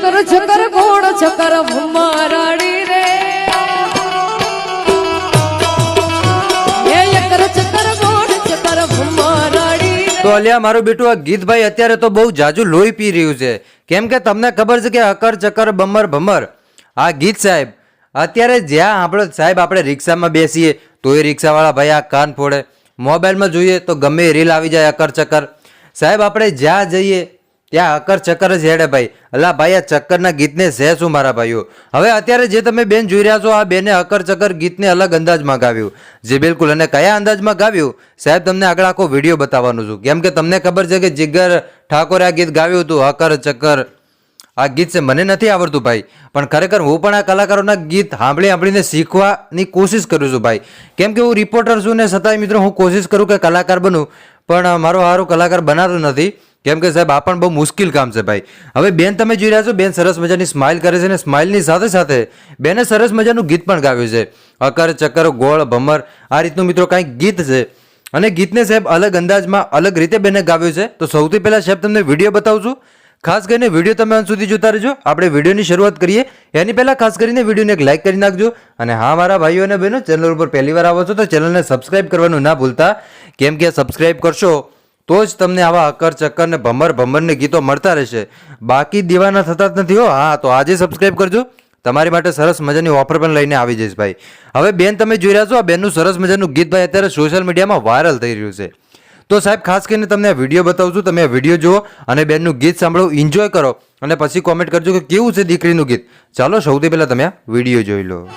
છકર છકર ગોળ છકર ભમારાડી રે. તો અલ્યા મારું બેટું, આ ગીતભાઈ અત્યારે તો બહુ જાજુ લોહી પી રહ્યું છે. કેમ કે તમને ખબર છે કે અકર, ચકર, બમર, ભમર? આ ગીત સાહેબ, અત્યારે જ્યાં આપણે, સાહેબ આપણે રિક્ષામાં બેસીએ તો એ રિક્ષાવાળા ભાઈ આ કાન ફોડે. મોબાઈલમાં જોઈએ તો ગમે રીલ આવી જાય અકર, ચકર. સાહેબ, આપણે જ્યાં જઈએ ત્યાં અકર ચક્કર જ હેડે ભાઈ. અલા ભાઈ, આ ચક્કરના ગીતને છે શું મારા ભાઈઓ? હવે અત્યારે જે તમે બેન જોઈ રહ્યા છો, આ બેને અકર ચક્કર ગીતને અલગ અંદાજમાં ગાવ્યું. જે બિલકુલ અને કયા અંદાજમાં ગાવ્યું? સાહેબ, તમને આગળ આખો વીડિયો બતાવવાનું છું. કેમ કે તમને ખબર છે કે જિગર ઠાકોરે આ ગીત ગાવ્યું હતું, અકર ચક્કર આ ગીત છે, મને નથી આવડતું ભાઈ. પણ ખરેખર હું પણ આ કલાકારોના ગીત સાંભળી સાંભળીને શીખવાની કોશિશ કરું છું ભાઈ. કેમ કે હું રિપોર્ટર છું ને છતાંય મિત્રો હું કોશિશ કરું કે કલાકાર બનું. પણ મારો સારો કલાકાર બનાતો નથી. કેમ કે સાહેબ, આ પણ બહુ મુશ્કેલ કામ છે ભાઈ. હવે બેન, તમે જોઈ રહ્યા છો, બેન સરસ મજાની સ્માઇલ કરે છે અને સ્માઇલની સાથે સાથે બેને સરસ મજાનું ગીત પણ ગાવ્યું છે. અકર ચક્કર ગોળ, ભમર, આ રીતનું મિત્રો કાંઈક ગીત છે. અને ગીતને સાહેબ, અલગ અંદાજમાં અલગ રીતે બેને ગાવ્યું છે. તો સૌથી પહેલાં સાહેબ, તમને વીડિયો બતાવું છું. ખાસ કરીને વીડિયો તમે અંત સુધી જોતા રહેજો. આપણે વિડીયોની શરૂઆત કરીએ. એની પહેલાં ખાસ કરીને વિડીયોને એક લાઇક કરી નાખજો. અને હા, મારા ભાઈઓ અને બહેનો, ચેનલ ઉપર પહેલી વાર આવો છો તો ચેનલને સબસ્ક્રાઇબ કરવાનું ના ભૂલતા. કેમ કે સબસ્ક્રાઇબ કરશો તો જ તમને આવા અકર ચક્કર ને ભમર ભમરને ગીતો મળતા રહેશે. બાકી દીવાના થતા જ નથી હો. હા, તો આજે સબસ્ક્રાઇબ કરજો. તમારી માટે સરસ મજાની ઓફર પણ લઈને આવી જઈશ ભાઈ. હવે બેન, તમે જોઈ રહ્યા છો, આ બેનનું સરસ મજાનું ગીત ભાઈ અત્યારે સોશિયલ મીડિયામાં વાયરલ થઈ રહ્યું છે. તો સાહેબ, ખાસ કરીને તમને આ વીડિયો બતાવું છું તમે આ વીડિયો જુઓ અને બેનનું ગીત સાંભળો એન્જોય કરો અને પછી કોમેન્ટ કરજો કે કેવું છે દીકરીનું ગીત. ચાલો, સૌથી પહેલાં તમે આ વીડિયો જોઈ લો.